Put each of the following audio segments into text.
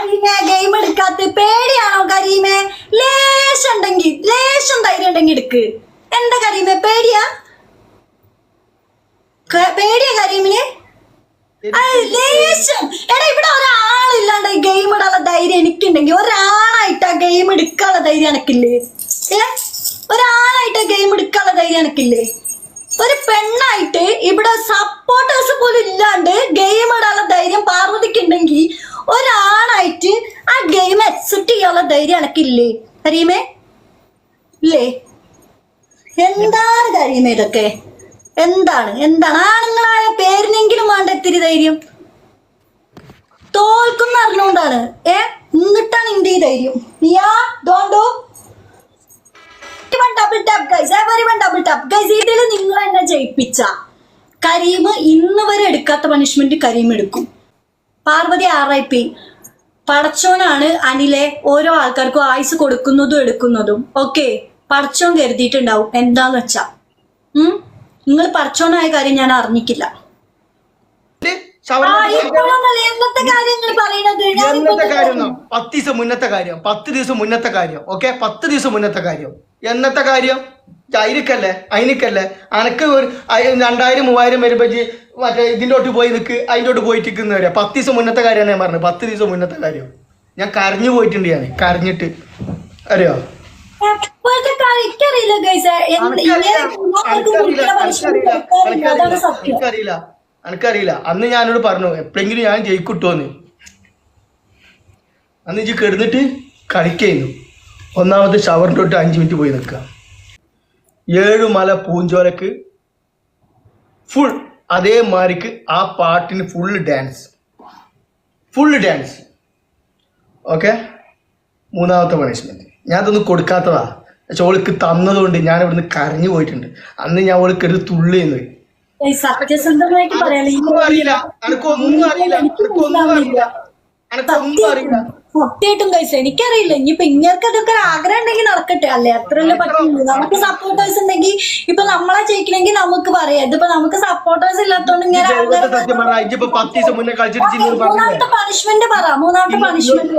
കരീമേ game എടുക്കാത്ത പേടിയാണോ കരീമേ? ലേശം ഉണ്ടെങ്കിൽ ലേശം ധൈര്യം ഉണ്ടെങ്കിൽ എടുക്ക്. എന്താ കരീമേ പേടിയാ? പേടിയാ കരീമിന്? ലേശം. എടാ ഇവിടെ ഒരാളില്ലാണ്ട് ഗെയിം ഇടാനുള്ള ധൈര്യം എനിക്കുണ്ടെങ്കിൽ ഒരാളായിട്ട് ആ ഗെയിം എടുക്കാനുള്ള ധൈര്യം എനക്കില്ലേ? ഏ? ഒരാളായിട്ട് ഗെയിം എടുക്കാനുള്ള ധൈര്യം എനക്കില്ലേ? ഒരു പെണ്ണായിട്ട് ഇവിടെ സപ്പോർട്ടേഴ്സ് പോലും ഇല്ലാണ്ട് ഗെയിം ഇടാനുള്ള ധൈര്യം പാർവതിക്ക് ഉണ്ടെങ്കിൽ ഒരാളായിട്ട് ആ ഗെയിം അക്സെപ്റ്റ് ചെയ്യാനുള്ള ധൈര്യം എനക്കില്ലേ കരീമേ? ഇല്ലേ? എന്താണ് കരീമേ ഇതൊക്കെ? എന്താണ്? എന്താണ്? ആണുങ്ങളായ പേരിനെങ്കിലും വേണ്ട ഇത്തിരി ധൈര്യം. തോൽക്കുന്ന അറിഞ്ഞുകൊണ്ടാണ്. ഏ? എന്നിട്ടാണ് ഇന്ത്യ ധൈര്യം. യാ ഡോണ്ടോ double tap everyone double tap നിങ്ങൾ എന്നെ ജയിപ്പിച്ച. കരീം ഇന്ന് വരെ എടുക്കാത്ത പണിഷ്മെന്റ് കരീം എടുക്കും. പാർവതി ആർ ഐ പി പടച്ചോനാണ് അനിലെ ഓരോ ആൾക്കാർക്കും ആയുസ് കൊടുക്കുന്നതും എടുക്കുന്നതും. ഓക്കെ പടച്ചോൻ കരുതിയിട്ടുണ്ടാവും. എന്താന്ന് വെച്ചാ? ഉം? നിങ്ങൾ പടച്ചോനായ കാര്യം ഞാൻ അറിഞ്ഞിക്കില്ല എന്നത്തെ കാര്യം? പത്ത് ദിവസം മുന്നത്തെ കാര്യം. പത്ത് ദിവസം മുന്നത്തെ കാര്യം. ഓക്കെ പത്ത് ദിവസം മുന്നത്തെ കാര്യം. എന്നത്തെ കാര്യം? അതിനക്കല്ലേ അതിനക്കല്ലേ അനക്ക് ഒരു രണ്ടായിരം മൂവായിരം വരുമ്പോ ഇജ്ജ് മറ്റേ ഇതിന്റെ പോയി നിൽക്ക് അതിന്റെ പോയിട്ട് നിൽക്കുന്ന വരെ. പത്ത് ദിവസം മുന്നത്തെ കാര്യമാണ് ഞാൻ പറഞ്ഞത്. പത്ത് ദിവസം മുന്നത്തെ കാര്യം. ഞാൻ കരഞ്ഞു പോയിട്ടുണ്ട് ഞാൻ കരഞ്ഞിട്ട്. അറിയോ? എനിക്കറിയില്ല എനിക്കറിയില്ല അന്ന് ഞാനോട് പറഞ്ഞു എപ്പോഴെങ്കിലും ഞാൻ ജയിക്കിട്ടോന്ന്. അന്ന് ഇജ്ജ് കിടന്നിട്ട് കളിക്കുന്നു ഒന്നാമത് ഷവറിന്റെ തൊട്ട് അഞ്ച് മിനിറ്റ് പോയി നിൽക്കുക ഏഴുമല പൂഞ്ചോലക്ക് ഫുൾ അതേമാതിരിക്ക് ആ പാട്ടിന് full dance full dance okay മൂന്നാമത്തെ പണിഷ്മെന്റ് ഞാൻ അതൊന്നും കൊടുക്കാത്തതാ. പക്ഷെ ഓൾക്ക് തന്നതുകൊണ്ട് ഞാൻ ഇവിടുന്ന് കരഞ്ഞു പോയിട്ടുണ്ട്. അന്ന് ഞാൻ ഓൾക്ക് ഒരു തുള്ളി എന്ന് സത്യസന്ധമായിട്ട് ഈ ഒന്നും അറിയില്ല. അറിയില്ല. അറിയില്ല. അറിയില്ല. സത്യമായിട്ടും കഴിച്ചു എനിക്കറിയില്ല. ഇനിയിപ്പൊ ഇങ്ങർക്ക് അതൊക്കെ ഒരു ആഗ്രഹം ഉണ്ടെങ്കിൽ നടക്കട്ടെ. അല്ലേ? അത്രയല്ലേ പറ്റുള്ളൂ. നമുക്ക് സപ്പോർട്ടേഴ്സ് ഉണ്ടെങ്കിൽ ഇപ്പൊ നമ്മളെ ജയിക്കണമെങ്കിൽ നമുക്ക് പറയാം. ഇതിപ്പോ നമുക്ക് സപ്പോർട്ടേഴ്സ് ഇല്ലാത്തോണ്ട് ഇങ്ങനെ മൂന്നാമത്തെ പണിഷ്മെന്റ് പറ. മൂന്നാമത്തെ പണിഷ്മെന്റ്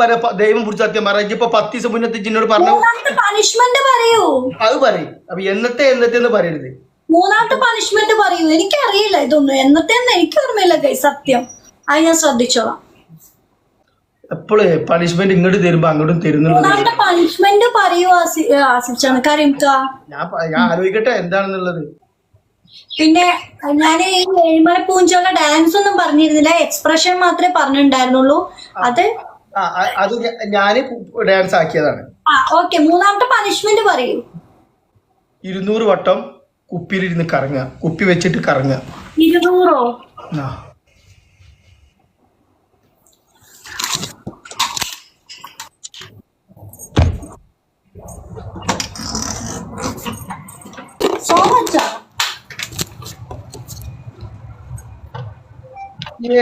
പറ. ദൈവം പിടിച്ച സത്യം പറ ഇജ്ജിപ്പോ പത്ത് ദിവസം മുന്നത്തെ ജിന്നോട് പറഞ്ഞു മൂന്നാമത്തെ പണിഷ്മെന്റ് പറയൂ. അത് പറയും. അപ്പൊ എന്നത്തെ എന്നത്തെ എന്ന് പറയരുത്. മൂന്നാമത്തെ പണിഷ്മെന്റ് പറയൂ. എനിക്കറിയില്ല ഇതൊന്നും. എന്നത്തെ എനിക്ക് ഓർമ്മയില്ല കൈ സത്യം. അത് ഞാൻ ശ്രദ്ധിച്ചോളാം. എപ്പോഴേ പണിഷ്മെന്റ് ഇങ്ങോട്ട് തരുമ്പോ അങ്ങോട്ടും തരുന്നുള്ളത് പണിഷ്മെന്റ് പറയൂ ഞാൻ ഞാൻ ആലോചിക്കട്ടെ എന്താണെന്നുള്ളത്. പിന്നെ ഞാൻ ഈ ഏഴിമല പൂഞ്ചോള ഡാൻസ് ഒന്നും പറഞ്ഞിരുന്നില്ല. എക്സ്പ്രഷൻ മാത്രമേ പറഞ്ഞിട്ടുണ്ടായിരുന്നുള്ളൂ. അത് അത് ഞാൻ ഡാൻസ് ആക്കിയതാണ്. ഓക്കെ മൂന്നാമത്തെ പണിഷ്മെന്റ് പറയൂ. ഇരുന്നൂറ് വട്ടം കുപ്പിയിലിരുന്ന് കറങ്ങുക. കുപ്പി വെച്ചിട്ട് കറങ്ങുക. ഇരുന്നൂറോ? ആ.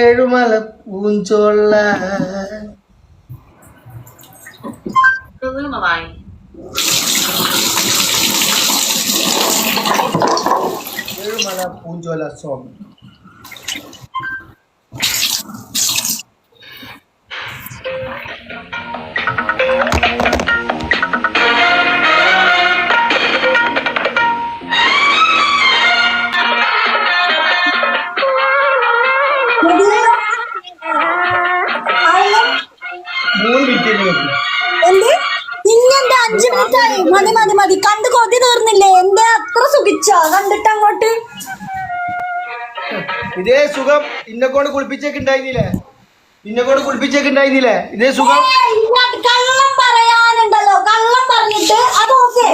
ഏഴുമല പൂഞ്ചോള Illumaline. ഏഴുമല പൂഞ്ചോല സോങ് കണ്ടിട്ട് അങ്ങോട്ട് ഇതേ സുഖം ഇന്നെക്കൊണ്ട് കുളിപ്പിച്ചേക്ക് ഉണ്ടായിരുന്നില്ലേ ഇന്നെക്കൊണ്ട് കുളിപ്പിച്ചേക്ക് ഉണ്ടായിരുന്നില്ലേ ഇതേ സുഖം? കള്ളം പറയാനുണ്ടല്ലോ. കള്ളം പറഞ്ഞിട്ട് അത് ഓക്കെ.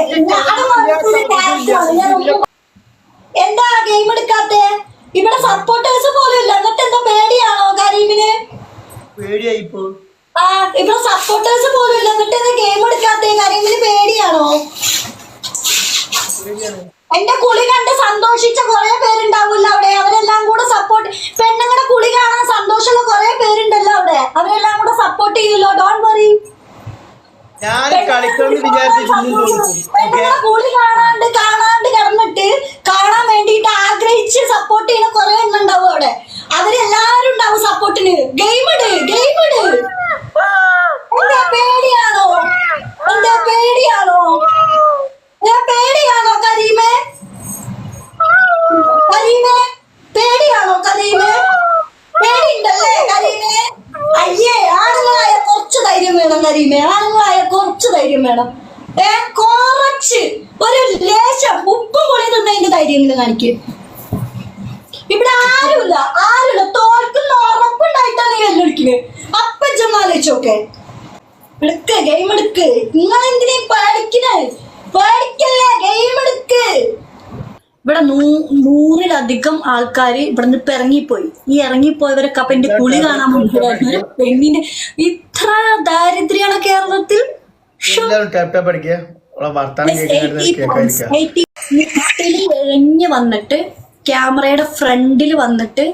അവരെല്ലാം കൂടെ സപ്പോർട്ട് ചെയ്യല്ലോ. ഡോൺ വറി ഞാൻ കാണാണ്ട് കാണാണ്ട് കിടന്നിട്ട് കാണാൻ വേണ്ടിട്ട് ആഗ്രഹിച്ച് സപ്പോർട്ട് ചെയ്യുന്ന കുറെ എണ്ണുണ്ടാവും അവിടെ. അവരെല്ലാരും ഉണ്ടാവും സപ്പോർട്ടിന് ഗെയിം ഇട് ഗെയിം ഇട്. എന്താ പേടിയാണോ? എന്താ പേടി ഏ കുറച്ച്. ഒരു ലേശം ഉപ്പ് പൊളി തിന്നതിന്റെ ധൈര്യം കാണിക്ക് ഇവിടെ ആരുമില്ല. ആരുമില്ല. തോൽക്കുന്ന ഉറപ്പുണ്ടായിട്ടാണ് നീ വെല്ലുവിളിക്കുന്നത് അപ്പച്ചമ്മ ആലോചിച്ചോക്കെ എടുക്ക് ഗെയിം എടുക്ക്. നിങ്ങൾ എന്തിനാ പേടിക്കണേ? പേടിക്കല്ലേ ഗെയിം എടുക്ക്. ഇവിടെ നൂ നൂറിലധികം ആൾക്കാർ ഇവിടുന്ന് ഇറങ്ങിപ്പോയി ഈ ഇറങ്ങിപ്പോയവരൊക്കെ അപ്പൊ എന്റെ കുളി കാണാൻ പെണ്ണിന്റെ ഇത്ര ദാരിദ്ര്യമാണ് കേരളത്തിൽ. എല്ലാവരും ടാപ്പ് ടാപ്പ് അടിക്കുക. വർത്താനം എഴഞ്ഞ് വന്നിട്ട് ക്യാമറയുടെ ഫ്രണ്ടിൽ വന്നിട്ട്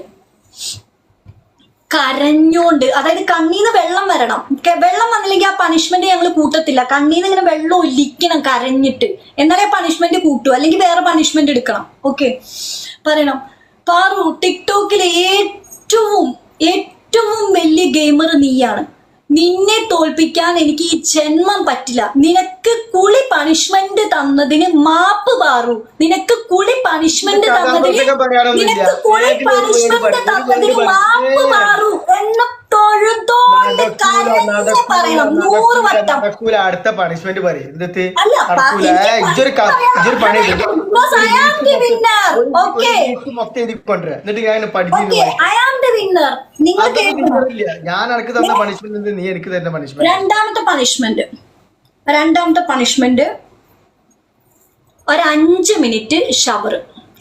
കരഞ്ഞോണ്ട് അതായത് കണ്ണീന്ന് വെള്ളം വരണം. വെള്ളം വന്നില്ലെങ്കിൽ ആ പണിഷ്മെന്റ് ഞങ്ങൾ കൂട്ടത്തില്ല. കണ്ണീന്ന് ഇങ്ങനെ വെള്ളം ഒലിക്കണം കരഞ്ഞിട്ട്. എന്നാലേ പണിഷ്മെന്റ് കൂട്ടൂ. അല്ലെങ്കിൽ വേറെ പണിഷ്മെന്റ് എടുക്കണം. ഓക്കെ പറയണം. പാറു ടിക്ടോക്കിലെ ഏറ്റവും ഏറ്റവും വലിയ ഗെയിമർ നീയാണ്. നിന്നെ തോൽപ്പിക്കാൻ എനിക്ക് ഈ ജന്മം പറ്റില്ല. നിനക്ക് കുളി പണിഷ്മെന്റ് തന്നതിന് മാപ്പ് പാറു. നിനക്ക് കുളി പണിഷ്മെന്റ് തന്നതിന് നിനക്ക് കുളി പണിഷ്മെന്റ് തന്നതിന് മാപ്പ്. പാറു എന്ന നടക്കൂല അടുത്ത പണിഷ്മെന്റ് പറയും. പണി മൊത്തം എഴുതി കൊണ്ടുവരാം. എന്നിട്ട് ഞാൻ ഞാൻ എനിക്ക് തന്ന നീ എനിക്ക് തരുന്ന പണിഷ്മെന്റ് രണ്ടാമത്തെ പണിഷ്മെന്റ് രണ്ടാമത്തെ പണിഷ്മെന്റ് ഒരു അഞ്ച് മിനിറ്റ് ഷവർ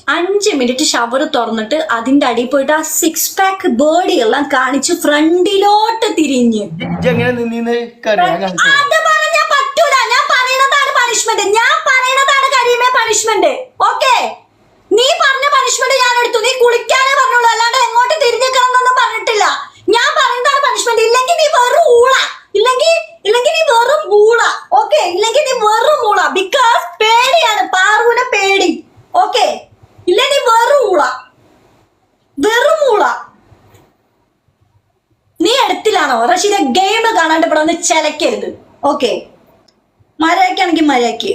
അഞ്ച് മിനിറ്റ് ഷവർ തുറന്നിട്ട് അതിന്റെ അടിയിൽ പോയിട്ട് ആ സിക്സ് പാക്ക് ബോഡി എല്ലാം കാണിച്ച് ഫ്രണ്ടിലോട്ട് തിരിഞ്ഞ്. അത് പറഞ്ഞാ പറ്റൂല. ഞാൻ പറയുന്നതാണ് പണിഷ്മെന്റ് ഞാൻ പറയുന്നതാണ് കരീമേ പണിഷ്മെന്റ് ഓക്കെ? നീ പറഞ്ഞ പണിഷ്മെന്റ് ഞാൻ എടുത്തു. നീ കുളിക്കാനേ പറഞ്ഞോളൂ അല്ലാണ്ട് എങ്ങോട്ട് തിരിഞ്ഞിക്കണമെന്നൊന്നും പറഞ്ഞിട്ടില്ല. ഞാൻ പറയുന്നതാണ് പണിഷ്മെന്റ് ഇല്ലെങ്കിൽ നീ വെറും ഊള ഇല്ലെങ്കിൽ ഇല്ലെങ്കിൽ നീ വെറും ഊള ഓക്കെ ഇല്ലെങ്കിൽ നീ വെറും ഊള ബിക്കോസ് പേടിയാണ് പാറുവിനെ പേടി ഓക്കെ ഇല്ല നീ വെറും ഊള വെറും ഊള നീ എടുത്തില്ലാണോ റഷീദ ഗെയിം കാണാണ്ട് ഇവിടെ ഒന്ന് ചിലക്കരുത് ഓക്കെ. മര്യാദക്കാണെങ്കിൽ മര്യാദയ്ക്ക്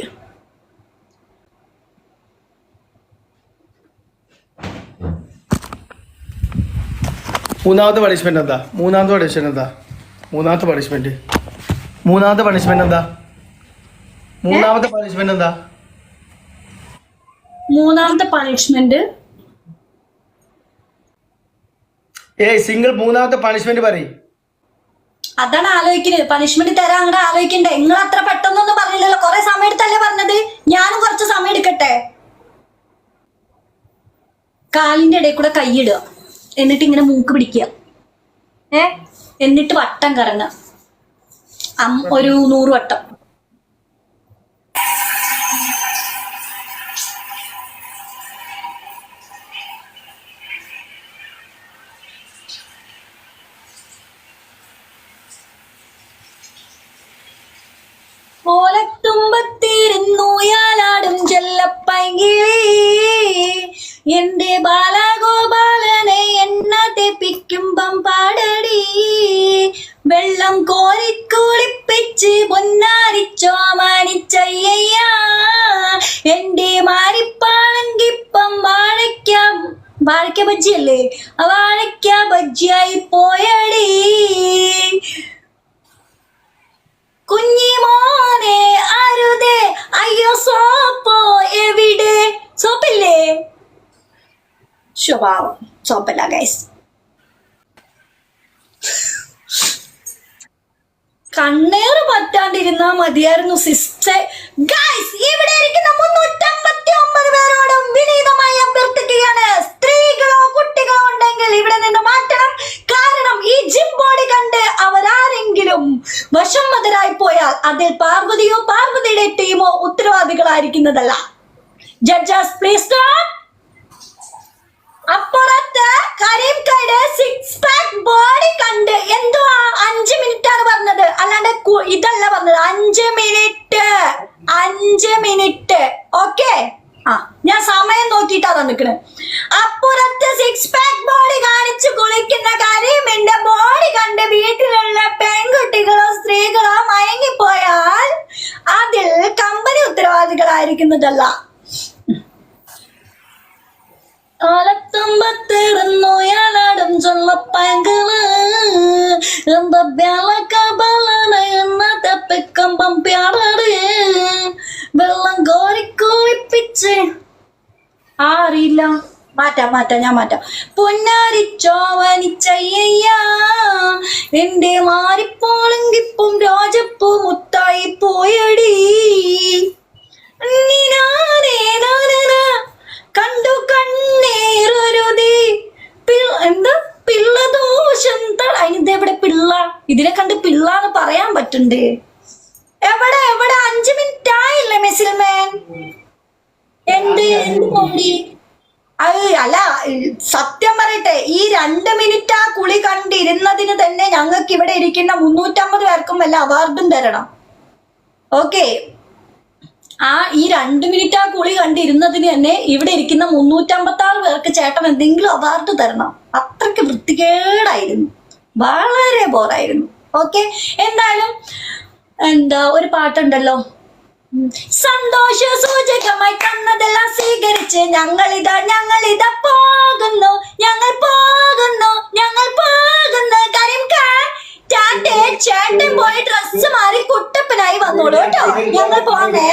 മൂന്നാമത്തെ പണിഷ്മെന്റ് എന്താ? മൂന്നാമത്തെ പണിഷ്മെന്റ് എന്താ? മൂന്നാമത്തെ പണിഷ്മെന്റ് മൂന്നാമത്തെ പണിഷ്മെന്റ് എന്താ? മൂന്നാമത്തെ പണിഷ്മെന്റ് എന്താ? മൂന്നാമത്തെ പണിഷ്മെന്റ് ഏയ് സിംഗിൾ മൂന്നാമത്തെ പണിഷ്മെന്റ് പറയും. അതാണ് ആലോചിക്കുന്നത്. പണിഷ്മെന്റ് തരാൻ അങ്ങോട്ട് ആലോചിക്കണ്ടേ. നിങ്ങൾ അത്ര പെട്ടെന്നൊന്നും പറഞ്ഞില്ലല്ലോ. കുറെ സമയം എടുത്തല്ലേ പറഞ്ഞത്? ഞാനും കുറച്ച് സമയം എടുക്കട്ടെ? കാലിന്റെ ഇടയിൽ കൂടെ കൈയിടുക എന്നിട്ട് ഇങ്ങനെ മൂക്ക് പിടിക്കുക. ഏ? എന്നിട്ട് വട്ടം കറങ്ങുക. ഒരു നൂറ് വട്ടം. എണ്ണ തെപ്പിക്കുമ്പം പാടടി. വെള്ളം കോരി കുളിപ്പിച്ച് പൊന്നാരിച്ചോ മാനിച്ചയ്യ എന്റെ മാരിപ്പാളങ്കിപ്പം വാഴയ്ക്ക. വാഴയ്ക്ക ബജ്ജിയല്ലേ? ആ വാഴയ്ക്ക ബജ്ജിയായി പോയടി. കുഞ്ഞിമോനെ അരുതേ. അയ്യോ സോപ്പോ എവിടെ? സോപ്പില്ലേ? സ്വഭാവം സോപ്പല്ല ഗൈസ് കണ്ണേറ് പറ്റാണ്ടിരുന്നാ മതിയായിരുന്നു സിസ്റ്റർ ഗൈസ് ഇവിടെ ഇരിക്കുന്ന മുന്നൂറ്റമ്പത്തി ഒമ്പത് പേരോടും വിനീതമായി അഭ്യർത്ഥിക്കുകയാണ്. സ്ത്രീകളോ കുട്ടികളോ ഉണ്ടെങ്കിൽ ഇവിടെ നിന്ന് മാറ്റണം. കാരണം ഈ ജിം ബോഡി കണ്ട് അവരാരെങ്കിലും വശംവതരായി പോയാൽ അതിൽ പാർവതിയോ പാർവതിയുടെ ടീമോ ഉത്തരവാദികളായിരിക്കുന്നതല്ല. ജഡ്ജസ് പ്ലീസ് സ്റ്റാർട്ട് അപ്പുറത്ത് കരീംകയുടെ സിക്സ് പാക്ക് ബോഡി കണ്ട് എന്തോ ആ അഞ്ച് മിനിറ്റ് ആണ് പറഞ്ഞത് അല്ലാണ്ട് കു- ഇതല്ല പറഞ്ഞത്. അഞ്ച് മിനിറ്റ്. അഞ്ച് മിനിറ്റ്. ഓക്കെ ആ ഞാൻ സമയം നോക്കിയിട്ടാ തന്നിക്കണ് അപ്പുറത്ത് സിക്സ് പാക്ക് ബോഡി കാണിച്ച് കുളിക്കുന്ന കരീമിന്റെ ബോഡി കണ്ട് വീട്ടിലുള്ള പെൺകുട്ടികളോ സ്ത്രീകളോ മയങ്ങിപ്പോയാൽ അതിൽ കമ്പനി ഉത്തരവാദികളായിരിക്കുന്നതല്ല. ആലത്തുമ്പത്തിരുന്നു യാളാടും ചൊല്ലപ്പയങ്കൾ എന്താ ബലക ബലന എന്ന പെക്കം പമ്പ്യാടാട് വെള്ളം കോരി കുളിപ്പിച്ച്. ആ അറിയില്ല മാറ്റാം മാറ്റാം ഞാൻ മാറ്റാം. പൊന്നാരിച്ചോവനിച്ചയ്യ എന്റെ മാറിപ്പോളെങ്കിപ്പും രാജപ്പൂ മുത്തായി പോയടി നിനാനേ നാനന, കണ്ടു കണ്ണേറൊരുതി പിള്ള- എന്താ പിള്ള ദോഷം തട അതിനിത് എവിടെ പിള്ള ഇതിനെ കണ്ട് പിള്ള എന്ന് പറ്റുന്നുണ്ട് എവിടെ? എവിടെ? അഞ്ചു മിനിറ്റ് ആയില്ലേ മെസിൽമേൻ എന്ത്? എന്ത് അല്ല സത്യം പറയട്ടെ ഈ രണ്ട് മിനിറ്റ് ആ കുളി കണ്ടിരുന്നതിന് തന്നെ ഞങ്ങൾക്ക് ഇവിടെ ഇരിക്കുന്ന മുന്നൂറ്റമ്പത് പേർക്കും വല്ല അവാർഡും തരണം. ഓക്കെ ആ ഈ രണ്ട് മിനിറ്റ് ആ കുളി കണ്ടിരുന്നതിന് തന്നെ ഇവിടെ ഇരിക്കുന്ന മുന്നൂറ്റമ്പത്തി ആറ് പേർക്ക് ചേട്ടൻ എന്തെങ്കിലും അവാർഡ് തരണം. അത്രയ്ക്ക് വൃത്തികേടായിരുന്നു. വളരെ ബോറായിരുന്നു ഓക്കെ എന്തായാലും എന്താ ഒരു പാട്ടുണ്ടല്ലോ. സന്തോഷ സൂചകമായി തന്നതെല്ലാം സ്വീകരിച്ച് ഞങ്ങളിതാ ഞങ്ങളിതാ പോകുന്നു. ഞങ്ങൾ പോകുന്നു ഞങ്ങൾ പോകുന്നു. കാര്യം ചേട്ടൻ പോയി ഡ്രസ്സ് മാറി കുട്ടപ്പനായി വന്നോളൂ കേട്ടോ. ഞങ്ങൾ പോന്നേ